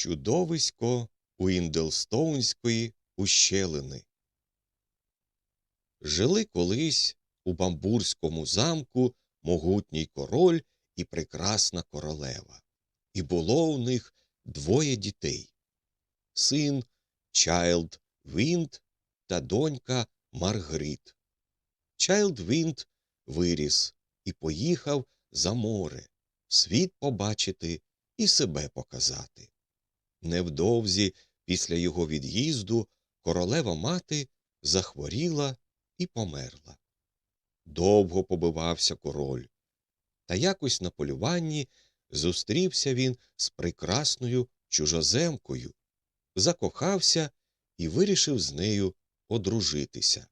Чудовисько Уіндлстоунської ущелини. Жили колись у бамбурському замку могутній король і прекрасна королева. І було у них двоє дітей син Чайлд Вінд та донька Маргріт. Чайлд Вінд виріс і поїхав за море, світ побачити і себе показати. Невдовзі після його від'їзду королева мати захворіла і померла. Довго побивався король, та якось на полюванні зустрівся він з прекрасною чужоземкою, закохався і вирішив з нею одружитися.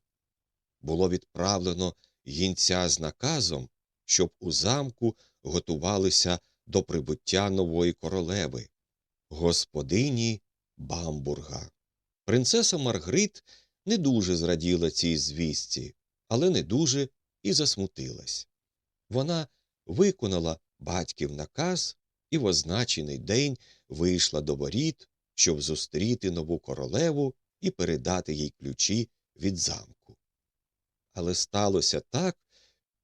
Було відправлено гінця з наказом, щоб у замку готувалися до прибуття нової королеви, господині Бамбурга. Принцеса Маргрит не дуже зраділа цій звістці, але не дуже і засмутилась. Вона виконала батьків наказ і в означений день вийшла до воріт, щоб зустріти нову королеву і передати їй ключі від замку. Але сталося так,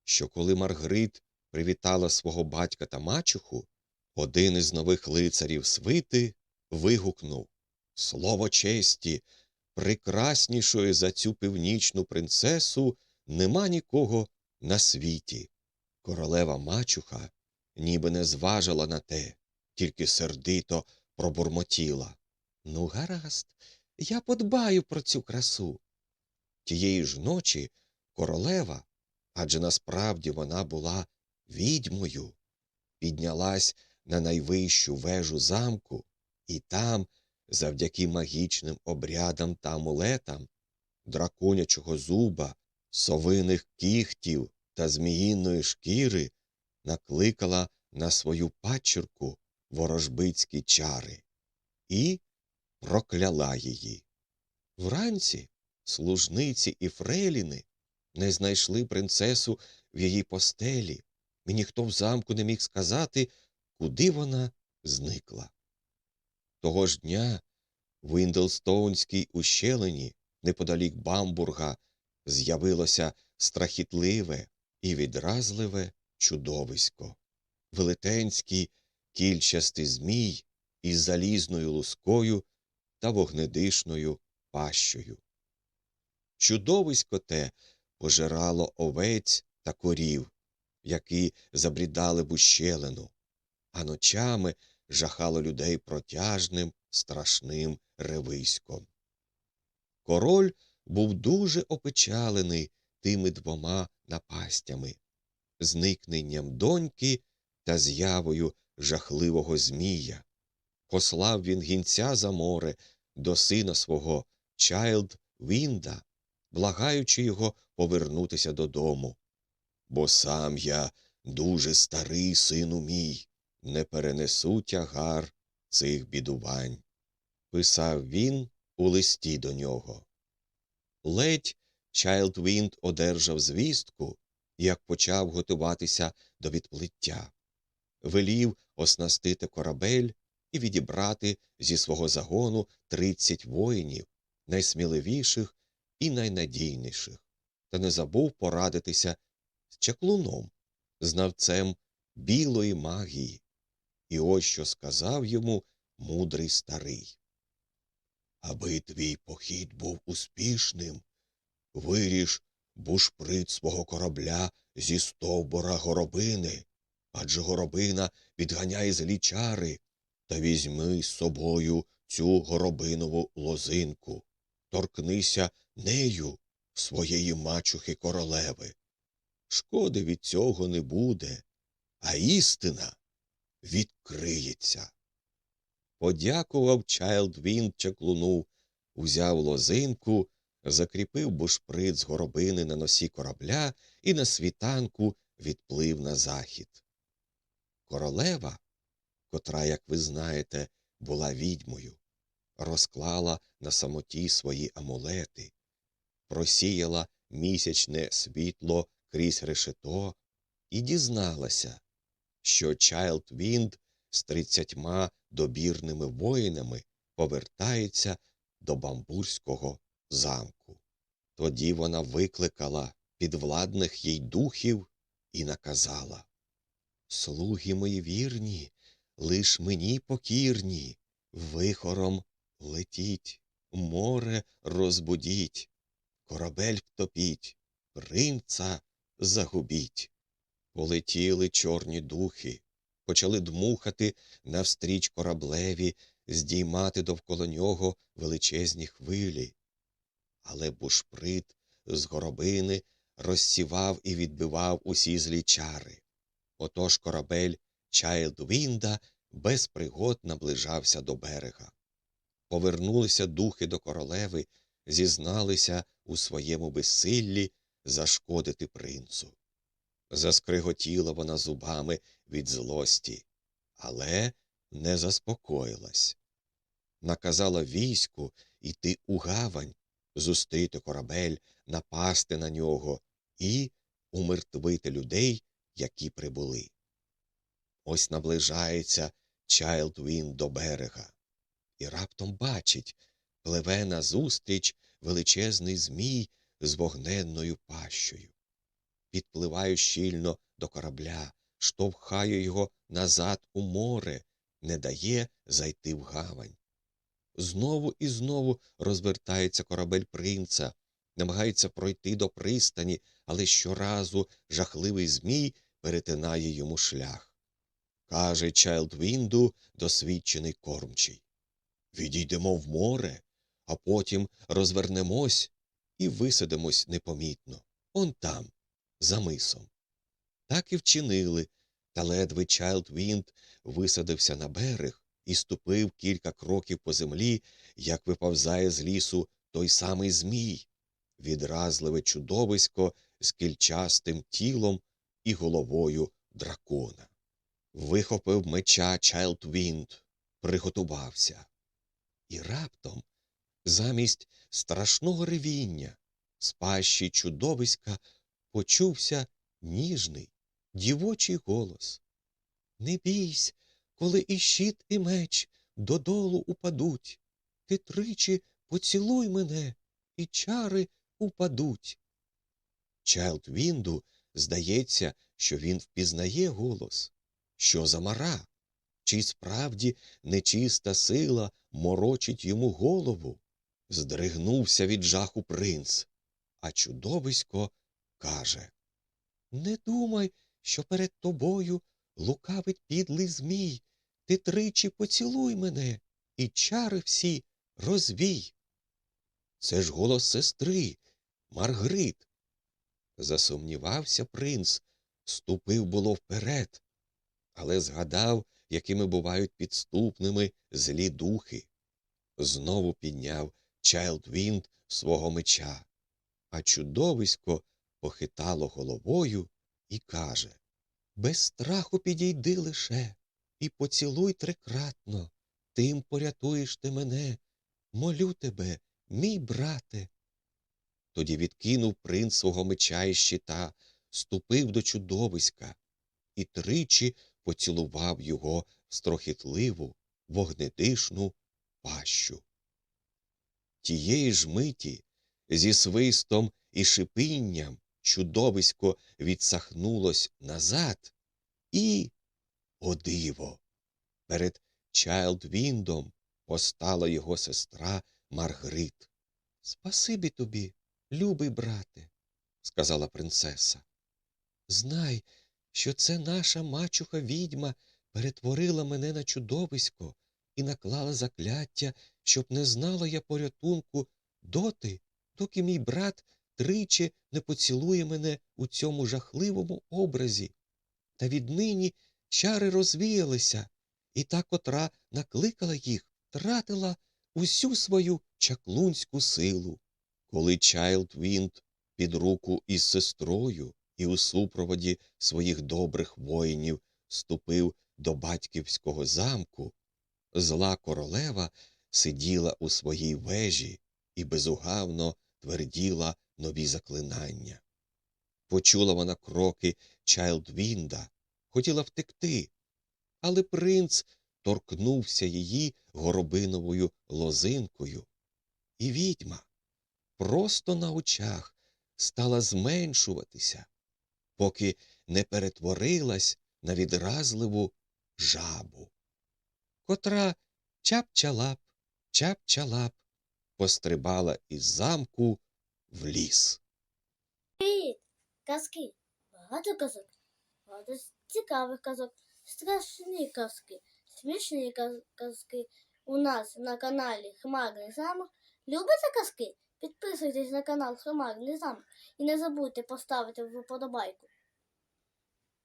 що коли Маргрит привітала свого батька та мачуху, один із нових лицарів свити вигукнув Слово честі, прекраснішої за цю північну принцесу нема нікого на світі. Королева мачуха ніби не зважила на те, тільки сердито пробурмотіла. Ну, гаразд, я подбаю про цю красу. Тієї ж ночі королева, адже насправді вона була відьмою, піднялась на найвищу вежу замку, і там, завдяки магічним обрядам та амулетам, драконячого зуба, совиних кіхтів та зміїної шкіри, накликала на свою пачерку ворожбицькі чари і прокляла її. Вранці служниці і фрейліни не знайшли принцесу в її постелі, і ніхто в замку не міг сказати, куди вона зникла. Того ж дня в Індлстоунській ущелині, неподалік Бамбурга, з'явилося страхітливе і відразливе чудовисько, велетенський кільчастий змій із залізною лускою та вогнедишною пащою. Чудовисько те пожирало овець та корів, які забрідали в ущелину, а ночами жахало людей протяжним, страшним ревиськом. Король був дуже опечалений тими двома напастями зникненням доньки та з'явою жахливого Змія. Послав він гінця за море до сина свого Чайлд Вінда, благаючи його повернутися додому. Бо сам я дуже старий сину мій, не перенесу тягар цих бідувань. Писав він у листі до нього. Ледь Чайлд Вінд одержав звістку, як почав готуватися до відплиття. Велів оснастити корабель і відібрати зі свого загону тридцять воїнів, найсміливіших і найнадійніших, та не забув порадитися з чаклуном, знавцем білої магії. І ось що сказав йому мудрий старий. Аби твій похід був успішним, виріж бушприт свого корабля зі стовбора горобини, адже горобина відганяє злі чари, та візьми з собою цю горобинову лозинку, торкнися нею своєї мачухи королеви. Шкоди від цього не буде, а істина відкриється. Подякував Чайлдвін чаклуну, узяв лозинку, закріпив бушприт з горобини на носі корабля і на світанку відплив на захід. Королева, котра, як ви знаєте, була відьмою, розклала на самоті свої амулети, просіяла місячне світло крізь решето і дізналася, що Чайлд Вінд з тридцятьма добірними воїнами повертається до бамбурського замку. Тоді вона викликала підвладних їй духів і наказала Слуги мої вірні, лиш мені покірні, вихором летіть, море розбудіть, корабель втопіть, принца загубіть. Полетіли чорні духи, почали дмухати навстріч кораблеві, здіймати довкола нього величезні хвилі. Але бушприт з горобини розсівав і відбивав усі злі чари. Отож корабель Чайлдвінда без пригод наближався до берега. Повернулися духи до королеви, зізналися у своєму безсиллі зашкодити принцу. Заскриготіла вона зубами від злості, але не заспокоїлась. Наказала війську йти у гавань, зустріти корабель, напасти на нього і умертвити людей, які прибули. Ось наближається Чайлдвін до берега, і раптом бачить, пливе назустріч величезний змій з вогненною пащею. Підпливаю щільно до корабля, штовхаю його назад у море, не дає зайти в гавань. Знову і знову розвертається корабель принца, намагається пройти до пристані, але щоразу жахливий змій перетинає йому шлях. Каже Чайлдвінду досвідчений кормчий. Відійдемо в море, а потім розвернемось і висадимось непомітно. Он там, за мисом. Так і вчинили, та ледве Чайлдвінд висадився на берег і ступив кілька кроків по землі, як виповзає з лісу той самий Змій, відразливе чудовисько з кільчастим тілом і головою дракона. Вихопив меча Чайлдвінд, приготувався. І раптом, замість страшного ревіння, з пащі чудовиська почувся ніжний, дівочий голос. Не бійсь, коли і щит, і меч додолу упадуть. Ти тричі поцілуй мене, і чари упадуть. Чайлдвінду здається, що він впізнає голос. Що за мара? Чи справді нечиста сила морочить йому голову? Здригнувся від жаху принц, а чудовисько каже Не думай, що перед тобою лукавить підлий змій. Ти тричі поцілуй мене, і чари всі розвій. Це ж голос сестри, Маргрит. Засумнівався принц, ступив було вперед, але згадав, якими бувають підступними злі духи. Знову підняв Чайлдвінд свого меча, а чудовисько похитало головою і каже Без страху підійди лише і поцілуй трикратно, тим порятуєш ти мене, молю тебе, мій брате. Тоді відкинув принц свого меча і щита, ступив до чудовиська і тричі поцілував його в страхітливу, вогнедишну пащу. Тієї ж миті зі свистом і шипінням чудовисько відсахнулось назад і, о диво, перед Чайлдвіндом постала його сестра Маргрит. Спасибі тобі, любий брате, сказала принцеса. Знай, що це наша мачуха відьма перетворила мене на чудовисько і наклала закляття, щоб не знала я порятунку доти, доки мій брат тричі не поцілує мене у цьому жахливому образі. Та віднині чари розвіялися, і та, котра накликала їх, втратила усю свою чаклунську силу. Коли Чайлдвінд під руку із сестрою і у супроводі своїх добрих воїнів ступив до батьківського замку, зла королева сиділа у своїй вежі і безугавно тверділа нові заклинання. Почула вона кроки Чайлдвінда, хотіла втекти, але принц торкнувся її горобиновою лозинкою, і відьма просто на очах стала зменшуватися, поки не перетворилась на відразливу жабу, котра чап-чалап, чап-чалап пострибала із замку в ліс. Привіт! Казки. Багато казок. Багато цікавих казок. Страшні казки. Смішні казки. У нас на каналі Хмарний замок. Любите казки? Підписуйтесь на канал Хмарний замок і не забудьте поставити вподобайку.